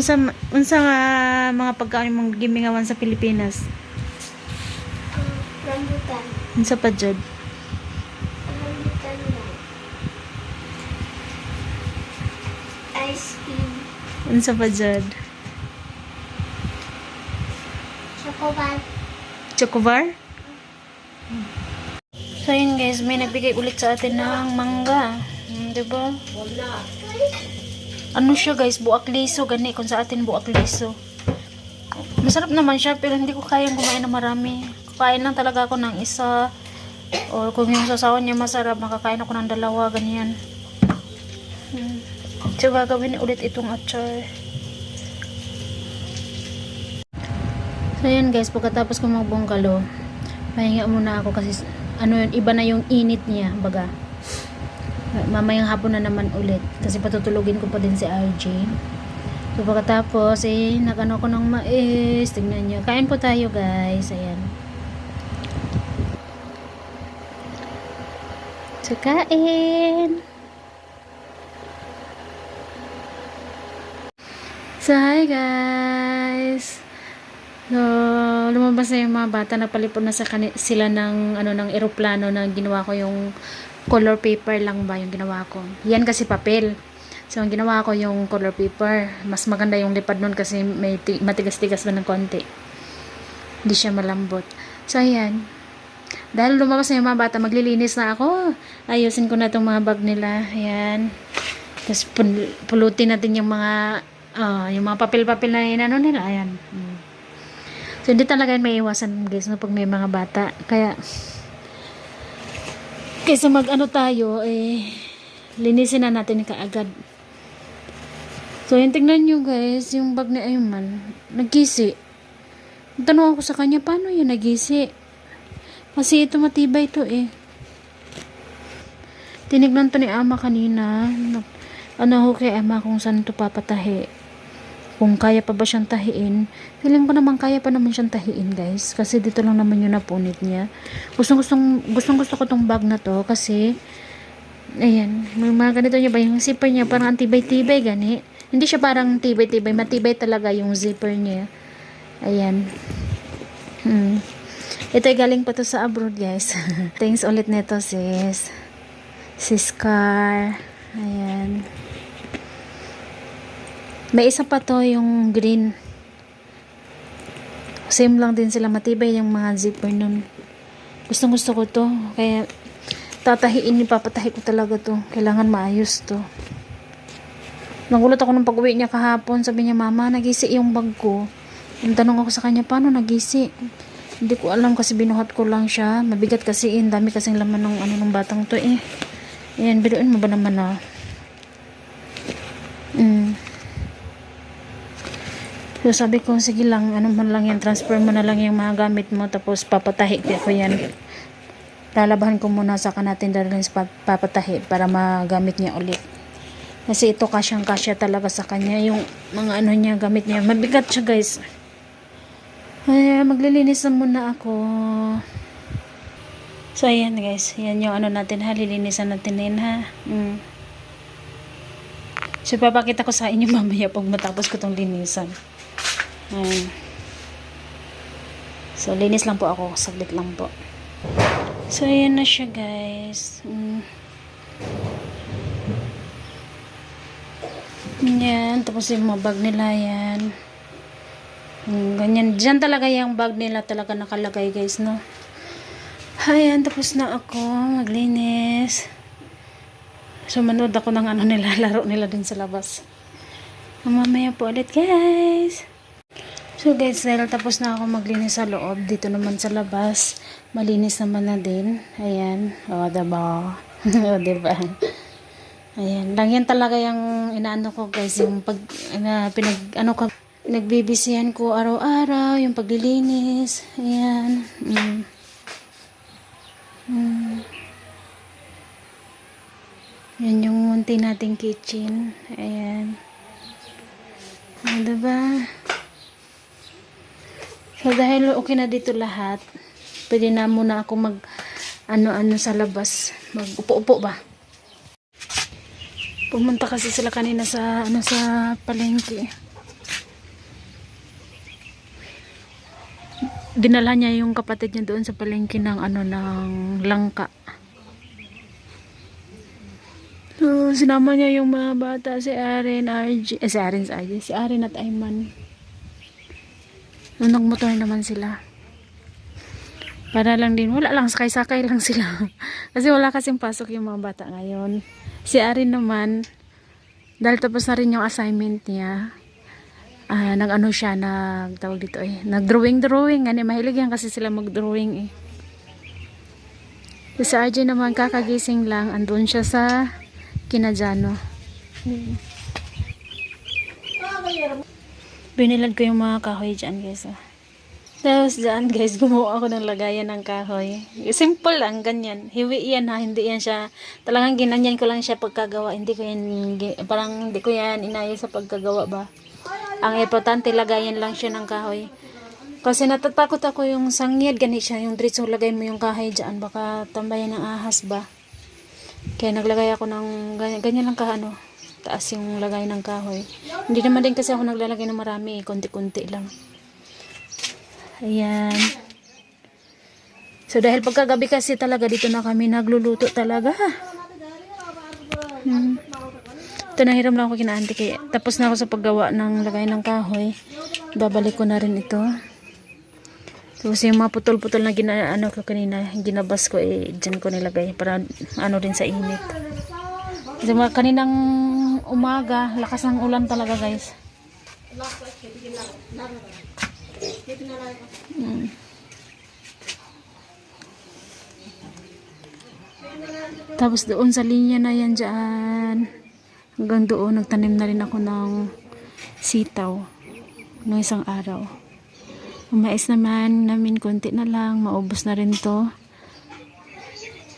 Unsa unsa nga mga pagkaon mong gimingawan sa Pilipinas? Rambutan. Unsa pa jud? Rambutan lang. Ice cream. Unsa pa jud? Chocobar. Chocobar? So yun guys, may nagbigay ulit sa atin ng mangga. Hmm, diba? Ano siya guys, buak liso. Gani kung sa atin buak liso. Masarap naman siya pero hindi ko kayang kumain ng marami. Kakain lang talaga ako ng isa. O kung yung sasawan niya masarap, makakain ako ng dalawa, ganyan. Hmm. So gagawin ulit itong achar. So yun guys, pagkatapos ko magbungkalo, pahinga muna ako kasi ano yun, iba na yung init niya, baga. Mamayang hapon na naman ulit kasi patutulugin ko pa din si RJ. So pagkatapos, eh, nagano ko ng mais. Tingnan nyo. Kain po tayo guys. Ayan. So kain. So hi guys. So, lumabas na yung mga bata, napalipod na sa sila ng, ano, ng eroplano na ginawa ko yung color paper lang ba yung ginawa ko. Yan kasi papel. So, ang ginawa ko yung color paper. Mas maganda yung lipad nun kasi may ti- matigas-tigas ba ng konti. Hindi siya malambot. So, ayan. Dahil lumabas na yung mga bata, maglilinis na ako. Ayusin ko na itong mga bag nila. Ayan. Tapos, pul- pulutin natin yung mga, ah, yung mga papel-papel na yun, ano nila. Ayan. Mm. So, hindi talaga may iwasan guys no, pag may mga bata. Kaya, kaysa mag ano tayo, eh, linisin na natin kaagad. So, yun, tingnan nyo guys, yung bag ni Ayman, nagkisi. Tanong ako sa kanya, paano yun nagisi? Kasi ito matibay to eh. Tinignan to ni ama kanina. Ano ho kay ama kung saan to papatahi kung kaya pa ba siyang tahiin. Feeling ko naman kaya pa naman siyang tahiin, guys. Kasi dito lang naman yung napunit niya. Gustong gustong gustong gusto ko tong bag na to kasi ayan, may mga ganito niya ba yung zipper niya parang antibay-tibay gani. Hindi siya parang tibay-tibay, matibay talaga yung zipper niya. Ayan. Hmm. Ito ay galing pa to sa abroad, guys. Thanks ulit nito, sis. Sis Car. Ayan. May isa pa to yung green. Same lang din sila. Matibay yung mga zipper nun. Gustong gusto ko to. Kaya tatahiin, ipapatahi ko talaga to. Kailangan maayos to. Nagulat ako nung pag-uwi niya kahapon. Sabi niya, Mama, nagisi yung bag ko. Yung tanong ako sa kanya, paano nagisi? Hindi ko alam kasi binuhat ko lang siya. Mabigat kasi eh. Dami kasing laman ng ano ng batang to eh. Ayan, biruin mo ba naman ah? So sabi ko, sige lang, ano man lang yan, transfer mo na lang yung mga gamit mo, tapos papatahi ko yan. Lalabahan ko muna sa natin dalhin sa pap- papatahi para magamit niya ulit. Kasi ito kasyang kasya talaga sa kanya, yung mga ano niya, gamit niya. Mabigat siya guys. Ay, maglilinis na muna ako. So ayan guys, yan yung ano natin ha, lilinisan natin din ha. Mm. So, papakita ko sa inyo mamaya pag matapos ko tong linisan. Ayan. So, linis lang po ako. Saglit lang po. So, ayan na siya, guys. Mm. Yan. Tapos yung mga bag nila, yan. Mm, ganyan. Diyan talaga yung bag nila talaga nakalagay, guys, no? Ayan. Tapos na ako. Maglinis. So, manood ako ng ano nila, laro nila din sa labas. Mamaya po ulit, guys. So, guys, dahil tapos na ako maglinis sa loob, dito naman sa labas, malinis naman na din. Ayan. O, diba? o, diba? Ayan. Lang yan talaga yung inaano ko, guys, yung pag, na, pinag, ano ko, nagbibisihan ko araw-araw, yung paglilinis. Ayan. Mm. Mm. Yan yung munti nating kitchen. Ayan. Ah, diba? So dahil okay na dito lahat, pwede na muna ako mag ano-ano sa labas. Mag-upo-upo ba? Pumunta kasi sila kanina sa ano sa palengke. Dinala niya yung kapatid niya doon sa palengke ng ano ng langka. So, sinama niya yung mga bata si Aren, RG, eh, si Aren, si RG, si Aren at Ayman. Nung nagmotor naman sila. Para lang din, wala lang, sakay-sakay lang sila. Kasi wala kasing pasok yung mga bata ngayon. Si Aaron naman, dahil tapos na rin yung assignment niya, ah nag-ano siya, nagtawag dito eh, nag-drawing-drawing, ano, mahilig yan kasi sila mag-drawing eh. Si RJ naman kakagising lang, andun siya sa Kinajano. Binilad ko yung mga kahoy dyan guys. Oh. Tapos dyan guys, gumawa ako ng lagayan ng kahoy. Simple lang, ganyan. Hiwi yan ha, hindi yan siya. Talagang ginanyan ko lang siya pagkagawa. Hindi ko yan, parang hindi ko yan inaya sa pagkagawa ba. Ang importante, lagayan lang siya ng kahoy. Kasi natatakot ako yung sangyad, ganit siya. Yung diretso lagay mo yung kahoy dyan. Baka tambayan ng ahas ba. Kaya naglagay ako ng ganyan, ganyan lang ka ano, taas yung lagay ng kahoy. Hindi naman din kasi ako naglalagay ng marami, konti-konti lang. Ayan. So dahil pagkagabi kasi talaga dito na kami nagluluto talaga. Hmm. Ito nahiram lang ako kinaanti kaya tapos na ako sa paggawa ng lagay ng kahoy. Babalik ko na rin ito. Tapos yung mga putol-putol na gina, ano ko kanina, ginabas ko eh, dyan ko nilagay para ano din sa init. Kasi mga kaninang umaga, lakas ng ulan talaga guys. Mm. Tapos doon sa linya na yan dyan, hanggang doon, nagtanim na rin ako ng sitaw ng isang araw. Mais naman namin, konti na lang, maubos na rin to.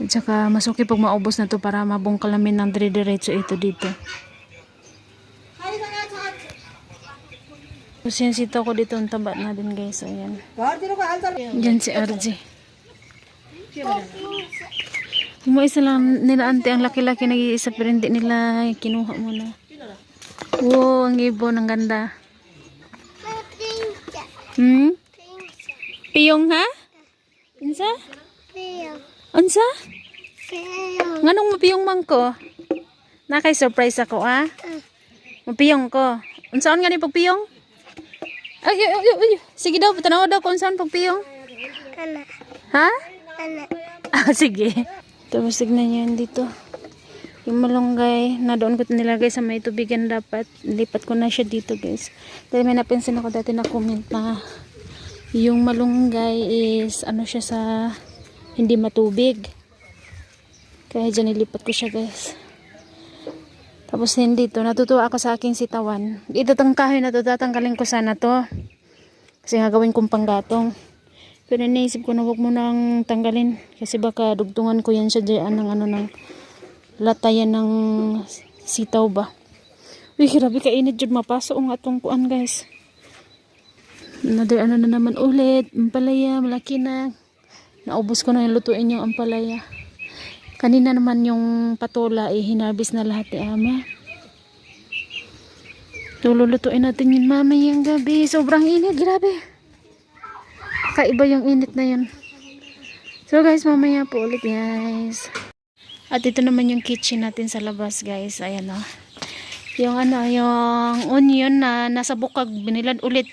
At saka, masuki pag maubos na to para mabungkal namin ng dire-diretso ito dito. Tapos yan sitaw ko dito, ang taba na din guys. Ayan. Diyan si RJ. Yung mga isa lang nila ante, ang laki-laki nag-iisa pero hindi nila kinuha muna. Wow, ang ibon, ang ganda. Hmm? Piyong ha? Insa? Pio. Unsa? Pio. Nganong mapiyong man ko? Nakay surprise ako ah. Mapiyong ko. Unsaon nga ni pagpiyong? Ay, ay, ay, ay. Sige daw, tanawa daw kung saan pagpiyong. Kana. Ha? Kana. Ah, sige. Tapos tignan niyo yan dito. Yung malunggay, na doon ko nilagay sa may tubigan dapat. Lipat ko na siya dito guys. Dahil may napansin ako dati na comment na yung malunggay is ano siya sa hindi matubig. Kaya dyan nilipat ko siya guys. Tapos din dito, natutuwa ako sa aking sitawan. Dito tong kahoy na to, tatanggalin ko sana to. Kasi nga gawin kong panggatong. Pero naisip ko na huwag mo nang tanggalin. Kasi baka dugtungan ko yan siya dyan ng ano ng latayan ng sitaw ba. Uy, grabe kainit dyan mapasok ang atong kuan guys. Another ano na naman ulit. Ampalaya, malaki na. Naubos ko na yung lutuin yung ampalaya. Kanina naman yung patola eh, hinarbis na lahat ni ama. Tululutuin natin yun mamayang gabi. Sobrang init, grabe. Kaiba yung init na yun. So guys, mamaya po ulit guys. At ito naman yung kitchen natin sa labas guys. Ayan o. Yung ano, yung onion na nasa bukag, binilad ulit.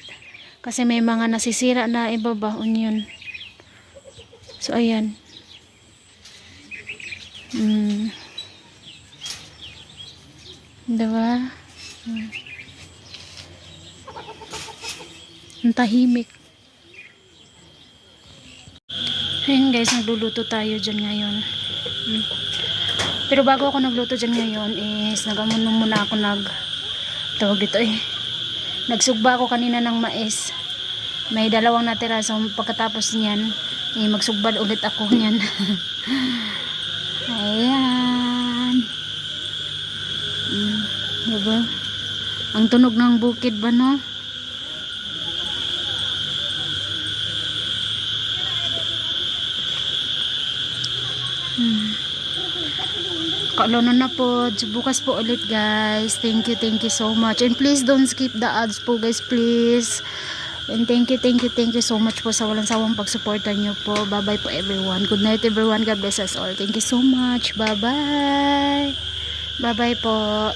Kasi may mga nasisira na iba ba, onion. So ayan. Mm. Diba? Mm. Ang tahimik. Ayun guys, nagluluto tayo dyan ngayon. Mm. Pero bago ako nagluto dyan ngayon is nagamuno muna ako nag tawag dito eh. Nagsugba ako kanina ng mais. May dalawang natira so pagkatapos niyan eh, magsugbad ulit ako niyan. Ayan. Mm, diba? Ang tunog ng bukid ba no? Hmm. Kaalo na po. Bukas po ulit guys. Thank you, thank you so much. And please don't skip the ads po guys, please. And thank you, thank you, thank you so much po sa walang sawang pagsuporta nyo po. Bye-bye po everyone. Good night everyone. God bless us all. Thank you so much. Bye-bye. Bye-bye po.